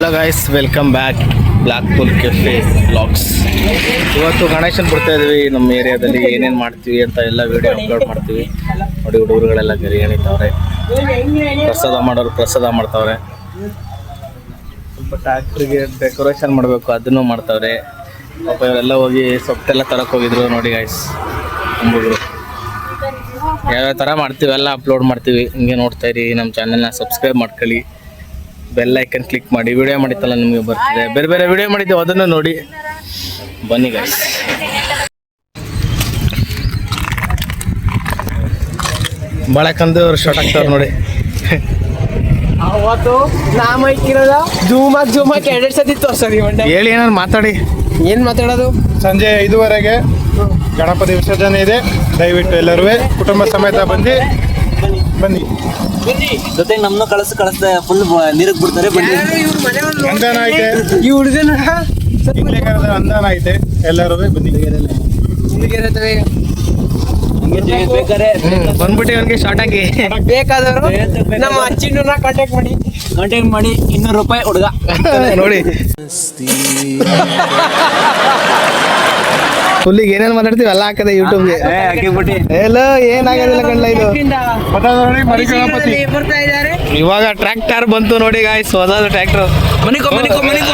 Hello guys welcome back block pull cafe blogs ಇವತ್ತು ಗಣೇಶನ್ ಬಿಡ್ತಾ ಇದೀವಿ ನಮ್ಮ ಏರಿಯಾದಲ್ಲಿ ಏನೇನು ಮಾಡ್ತೀವಿ ಅಂತ ಎಲ್ಲ ವಿಡಿಯೋ ಅಪ್ಲೋಡ್ ಮಾಡ್ತೀವಿ. ನೋಡಿ ಹುಡುಗರುಗಳೆಲ್ಲ ಗರಿ ಎಣಿತಾವ್ರೆ. ಪ್ರಸಾದ ಮಾಡೋರು ಪ್ರಸಾದ ಮಾಡ್ತಾವ್ರೆ. ಸ್ವಲ್ಪ ಟ್ಯಾಕ್ಟ್ರಿಗೆ ಡೆಕೋರೇಷನ್ ಮಾಡಬೇಕು, ಅದನ್ನು ಮಾಡ್ತಾವ್ರೆ. ಪಾಪ ಇವರೆಲ್ಲ ಹೋಗಿ ಸೊಪ್ಪೆಲ್ಲ ತರಕ್ಕೆ ಹೋಗಿದ್ರು ನೋಡಿ ಗಾಯ್ಸ್ ಹುಡುಗರು. ಯಾವ್ಯಾವ ಥರ ಮಾಡ್ತೀವಿ ಎಲ್ಲ ಅಪ್ಲೋಡ್ ಮಾಡ್ತೀವಿ. ಹಿಂಗೆ ನೋಡ್ತಾ ಇರಿ, ನಮ್ಮ ಚಾನೆಲ್ನ ಸಬ್ಸ್ಕ್ರೈಬ್ ಮಾಡ್ಕೊಳ್ಳಿ. ಬೆಲ್ ಐಕನ್ ಕ್ಲಿಕ್ ಮಾಡಿ ವಿಡಿಯೋ ಮಾಡಿತ್ತಲ್ಲ ನಿಮಗೆ ಬರ್ತದೆ. ಬೇರೆ ಬೇರೆ ವಿಡಿಯೋ ಮಾಡಿದ್ದೆವು ಅದನ್ನು ನೋಡಿ. ಬನ್ನಿ ಗೈಸ್ ಅವ್ರು ಶಾರ್ಟ್ ಆಗ್ತಾವ್ರು ನೋಡಿ. ಅವತ್ತು ನಾ ಮೈಕ್ ಇರೋದ ಜೂಮ್ ಆಗಿ ಜೂಮ್ ಆಗಿ ಎರಡೆರಡು ಸತಿ ತೋರ್ಸೋದು ಮಂಡೆ. ಹೇಳಿ ಏನಾರು ಮಾತಾಡಿ. ಏನ್ ಮಾತಾಡೋದು? ಸಂಜೆ ಐದುವರೆಗೆ ಗಣಪತಿ ವಿಸರ್ಜನೆ ಇದೆ. ದಯವಿಟ್ಟು ಎಲ್ಲರೂ ಕುಟುಂಬ ಸಮೇತ ಬಂದು ಬನ್ನಿ. ಜೊತೆಗೆ ನಮ್ಮನ್ನು ಕಳಿಸ್ ಕಳಿಸ್ತಾ ಫುಲ್ ನೀರಿಗೆ ಬಿಡ್ತಾರೆ ಬನ್ನಿ. ಅಂದಾನ ಐತೆ. ಈ ಹುಡುಗನ? ಅಂದಾನ ಐತೆ. ಎಲ್ಲರೂ ಬನ್ನಿ. ಬೇಕಾದ್ರೆ ಬಂದ್ಬಿಟ್ಟು ಶಾರ್ಟ್ ಆಗಿ ಬೇಕಾದವರು ನಮ್ಮ ಅಚ್ಚಿನ ಕಾಂಟ್ಯಾಕ್ಟ್ ಮಾಡಿ. ಕಾಂಟ್ಯಾಕ್ಟ್ ಮಾಡಿ ಇನ್ನೂರು ರೂಪಾಯಿ ಹುಡುಗ. ನೋಡಿ. ಫುಲ್ಲಿಗೆ ಏನೇನ್ ಮಾತಾಡ್ತೀವಿ ಎಲ್ಲ ಹಾಕದೆ ಯೂಟ್ಯೂಬ್ಗೆ ಗೆ. ಎಲ್ಲ ಏನಾಗೋದಿಲ್ಲ ಕಣ್ಣ ಇದು. ಇವಾಗ ಟ್ರ್ಯಾಕ್ಟರ್ ಬಂತು ನೋಡಿ ಗಾಯ್ಸ್ ಹೊಸದು ಟ್ರ್ಯಾಕ್ಟರ್ ಮನಿಕೋ ಮನಿಕೋ ಮನಿಕೋ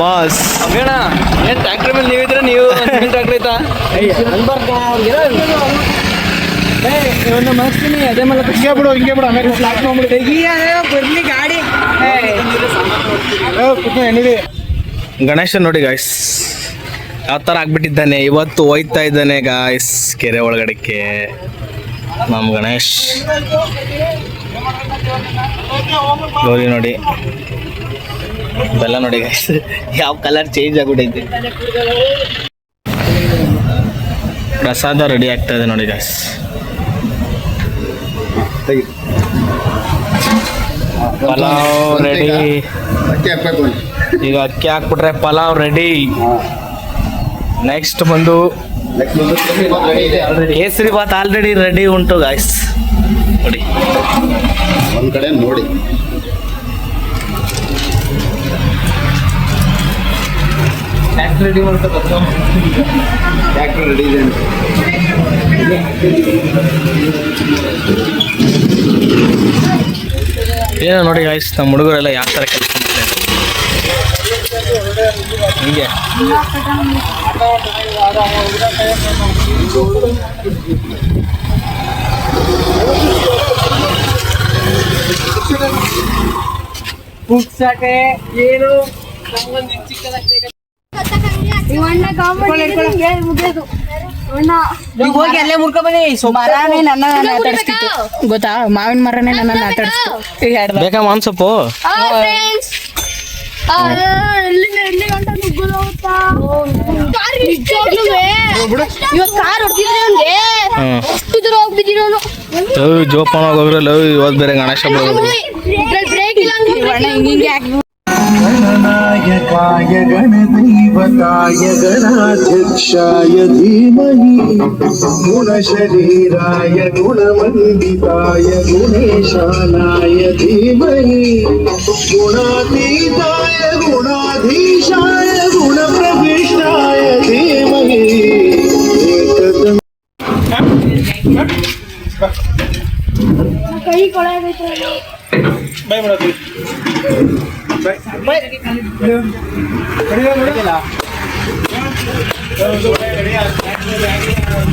ಬಾಸ್ ಏನ್ ಟ್ರ್ಯಾಕ್ಟರ್ ಮೇಲೆ ನೀವಿದ್ರೆ ನೀವು ಟ್ರ್ಯಾಕ್ಟರ್ ಐತಾ? ಮಾಡಿಸ್ತೀನಿ ಅದೇ ಮೇಲೆ ಹಿಂಗೆ ಬಿಡು ಹಿಂಗೆ ಬಿಡು ಆಮೇಲೆ ಫ್ಲಾಟ್ ಮಾಡ್ಬಿಡು ಬರ್ಲಿ ಗಾಡಿ. ಏ, ಕುತ್ಕೊ, ಎಣ್ಣಿಲಿ. ಗಣೇಶ ನೋಡಿ ಗಾಯ್ಸ್ ಯಾವ ಥರ ಆಗ್ಬಿಟ್ಟಿದ್ದಾನೆ? ಇವತ್ತು ಹೋಯ್ತಾ ಇದ್ದಾನೆ ಗಾಯ್ಸ್ ಕೆರೆ ಒಳಗಡೆಕ್ಕೆ. ನಮ್ಮ ಗಣೇಶ್. ಗೌರಿ ನೋಡಿ. ಬೆಲ್ಲ ನೋಡಿ ಗಾಯ್ಸ್ ಯಾವ ಕಲರ್ ಚೇಂಜ್ ಆಗ್ಬಿಟ್ಟೈತೆ? ಪ್ರಸಾದ ರೆಡಿ ಆಗ್ತಾ ಇದೆ ನೋಡಿ ಗಾಯ್ಸ್ ಪಲಾವ್ ರೆಡಿ ಈಗ ಅಕ್ಕಿ ಹಾಕ್ಬಿಟ್ರೆ ಪಲಾವ್ ರೆಡಿ ನೆಕ್ಸ್ಟ್ ಬಂದು ಕೇಸರಿ ಬಾತ್ ಆಲ್ರೆಡಿ ರೆಡಿ ಉಂಟು ಗಾಯ್ಸ್ ನೋಡಿ. ಒಂದ್ ಕಡೆ ನೋಡಿ. Ready ready. ಏನೋ ನೋಡಿ ಗಾಯ್ಸ್ ನಮ್ಮ ಹುಡುಗರೆಲ್ಲ ಯಾವ ಥರ ಕೆಲಸ ಹೀಗೆ. ಪುಕ್ಸಟೆ ಏನು? ನಮ್ಗೊಂದು ಚಿಕ್ಕದಷ್ಟೇ ಹೋಗಿ? ಅಲ್ಲೇ ಮುರ್ಕೊ ಬನ್ನಿ. ಮರನೇ ನನ್ನ ಮಾತಾಡಿಸ್ತಿತ್ತು ಗೊತ್ತಾ? ಮಾವಿನ ಮರನೇ ನನ್ನ ಮಾತಾಡಿಸ್ತು ಬೇಕಾ ಮಾನ್ಸಪ್ಪು ಲವ್ ಜೋಪಾನ ಹೋಗ್ರಲ್ಲ ಇವತ್ತು ಬೇರೆ ಗಣೇಶ गणनायकाय गणदैवताय गणाध्यक्षाय धीमहि गुणशरीराय गुणवन्दिताय गुणेशानाय धीमहि गुणातीताय गुणाधीशाय गुणप्रविष्टाय धीमहि काही कोणाला बाय म्हणा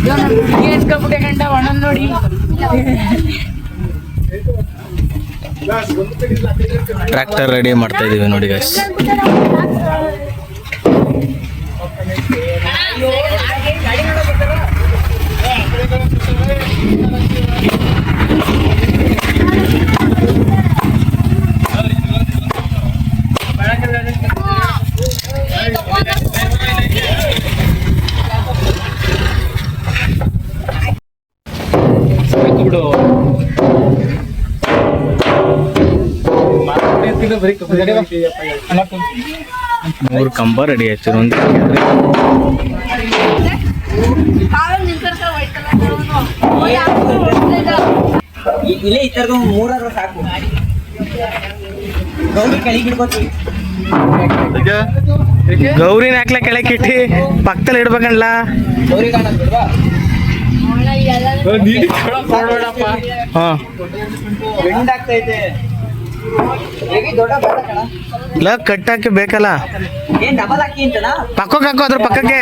ಮಾಡೋದು ಎತ್ಕೊಬಿಟ್ಟೆ ಗಂಡ ಒಣನ್ ನೋಡಿ ಟ್ರ್ಯಾಕ್ಟರ್ ರೆಡಿ ಮಾಡ್ತಾ ಇದೀವಿ ನೋಡಿ ಗಾಯ್ಸ್ ಬಿಡು. ಮೂರು ಕಂಬ ರೆಡಿ ಆಯ್ತು ಒಂದು ಇಲ್ಲೇ ಈ ತರದ ಮೂರಾದ್ರು ಸಾಕು. ಗೌರಿನ ಹಾಕ್ಲ ಕೆಳಕ್ಕೆ ಇಟ್ಟಿ? ಪಕ್ಕದಲ್ಲಿ ಇಡ್ಬೇಕಣ್ಣ ಹಾ ಇಲ್ಲ ಕಟ್ಟಾಕಿ ಬೇಕಲ್ಲ ಡಬಲ್ ಹಾಕಿ ಅಂತನಾ ಪಕ್ಕಕ್ಕೆ ಹಾಕು ಅದ್ರ ಪಕ್ಕಕ್ಕೆ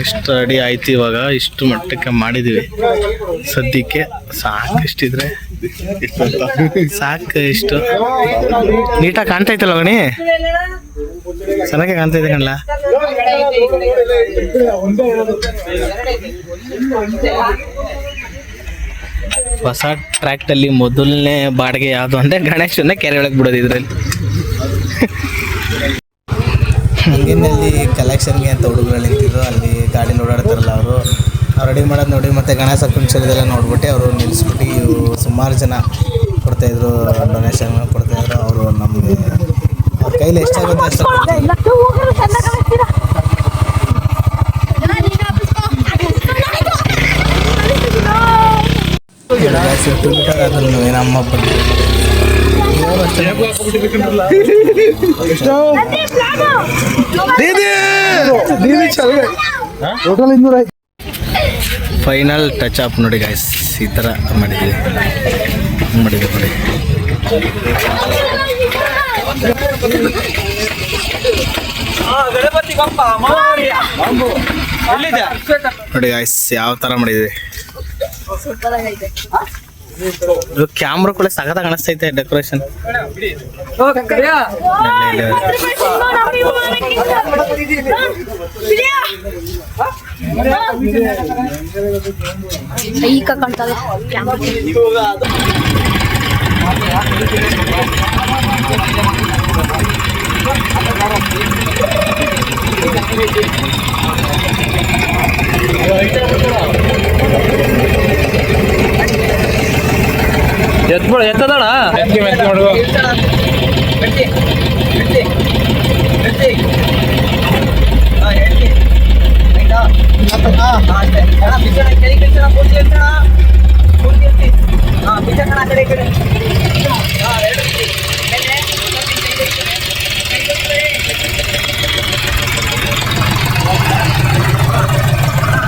ಎಷ್ಟು ಅಡಿ ಆಯ್ತು ಇವಾಗ, ಇಷ್ಟು ಮಟ್ಟಕ್ಕೆ ಮಾಡಿದೀವಿ. ಸದ್ಯಕ್ಕೆ ಸಾಕು ಇಷ್ಟಿದ್ರೆ ಸಾಕು ಇಷ್ಟು. ನೀಟಾಗಿ ಕಾಣ್ತಾ ಇತ್ತಲ್ಲ ಗಣಿ? ಚೆನ್ನಾಗಿ ಕಾಣ್ತಾ ಇದೆ ಕಣ್ಲ? ಹೊಸ ಟ್ರ್ಯಾಕ್ಟ್ ಅಲ್ಲಿ ಮೊದಲನೇ ಬಾಡಿಗೆ ಯಾವುದು ಅಂದರೆ ಗಣೇಶನ್ನ ಕೆರೆ ಒಳಗೆ ಬಿಡೋದು ಇದ್ರಲ್ಲಿ. ಹಂಗಿನಲ್ಲಿ ಕಲೆಕ್ಷನ್ಗೆ ಅಂತ ಹುಡುಗರು ನಿಂತಿದ್ರು ಅಲ್ಲಿ ಗಾಡಿ ಓಡಾಡ್ತಾರಲ್ಲ ಅವರು. ಅವ್ರು ರೆಡಿ ಮಾಡೋದು ನೋಡಿ ಮತ್ತೆ ಗಣೇಶ ಕುಂಚರಿದೆಲ್ಲ ನೋಡ್ಬಿಟ್ಟು ಅವರು ನಿಲ್ಲಿಸ್ಬಿಟ್ಟು ಇವರು ಸುಮಾರು ಜನ ಕೊಡ್ತಾಯಿದ್ರು ಡೊನೇಷನ್ ಕೊಡ್ತಾಯಿದ್ರು ಅವರು ನಮಗೆ ಅವ್ರ ಕೈಲಿ ಎಷ್ಟಾಗುತ್ತೆ ಅಷ್ಟು ಏನಮ್ಮ Guys, ನಮ್ಮ ಊಟ ಫೈನಲ್ ಟಚ್ ಅಪ್ ನೋಡಿ ಗಾಯ್ಸ್ ಈ ಥರ ಮಾಡಿದ್ವಿ. ಮಾಡಿದ್ವಿ ನೋಡಿ. ನೋಡಿ ಗಾಯ್ಸ್ ಯಾವ ಥರ ಮಾಡಿದ್ವಿ? ಕ್ಯಾಮ್ರಾ ಕೂಡ ಸಗದ ಕಾಣಿಸ್ತೈತೆ ಡೆಕೋರೇಷನ್ ಈಗ ಕಾಣ್ತದೆ. ಎತ್ಬಿಡ ಎತ್ತದಣ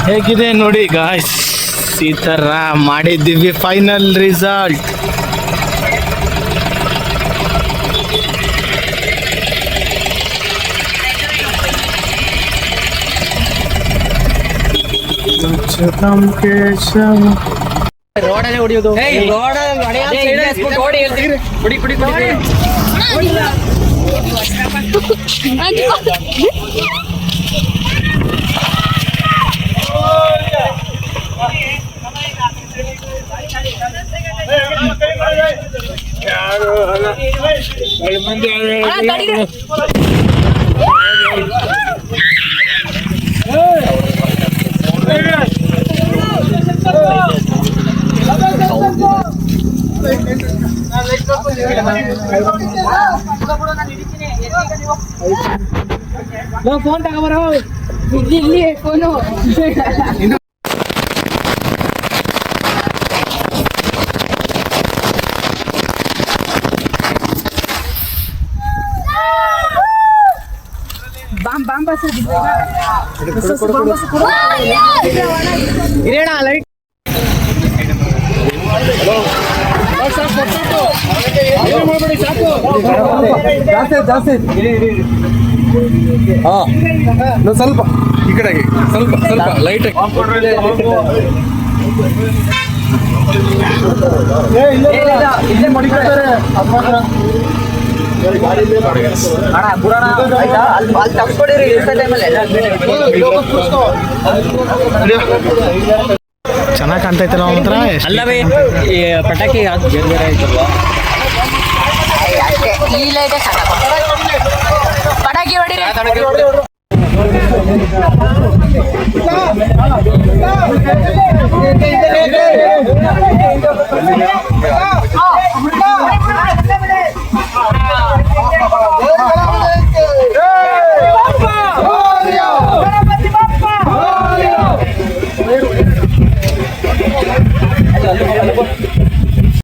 ಹೇಗಿದೆ ನೋಡಿ ಗಾಯ್ಸ್ ಈ ಥರ ಮಾಡಿದ್ದೀವಿ ಫೈನಲ್ ರಿಸಲ್ಟ್ ರೋಡಲ್ಲೇ ಹೊಡಿಯೋದು. ಫೋನ್ ತಗೋಬರೋ ಇಲ್ಲಿ ಇಲ್ಲಿ ಫೋನು ಬಾಂಬ್ ಬಾಂಬ್ ಬಸ್ ಇರೇಣ ಲೈಟ್ ಜಾಸ್ತಿ ಹಾ ಸ್ವಲ್ಪ ಈ ಕಡೆಗೆ ಸ್ವಲ್ಪ ಸ್ವಲ್ಪ ಲೈಟ್ ಇಲ್ಲೇ ಮಡಿಕೊಳ್ತಾರೆ ಚೆನ್ನಾಗಿ ಕಾಣ್ತೈತಲ್ಲ ಮಾತ್ರ ಅಲ್ಲವೇ ಈ ಪಟಾಕಿ ಅದು ಬೇರೆ ಬೇರೆ ಆಯ್ತಲ್ವಾ ಈ ಲೈಟೇ ಸಾಕು ಪಟಾಕಿ.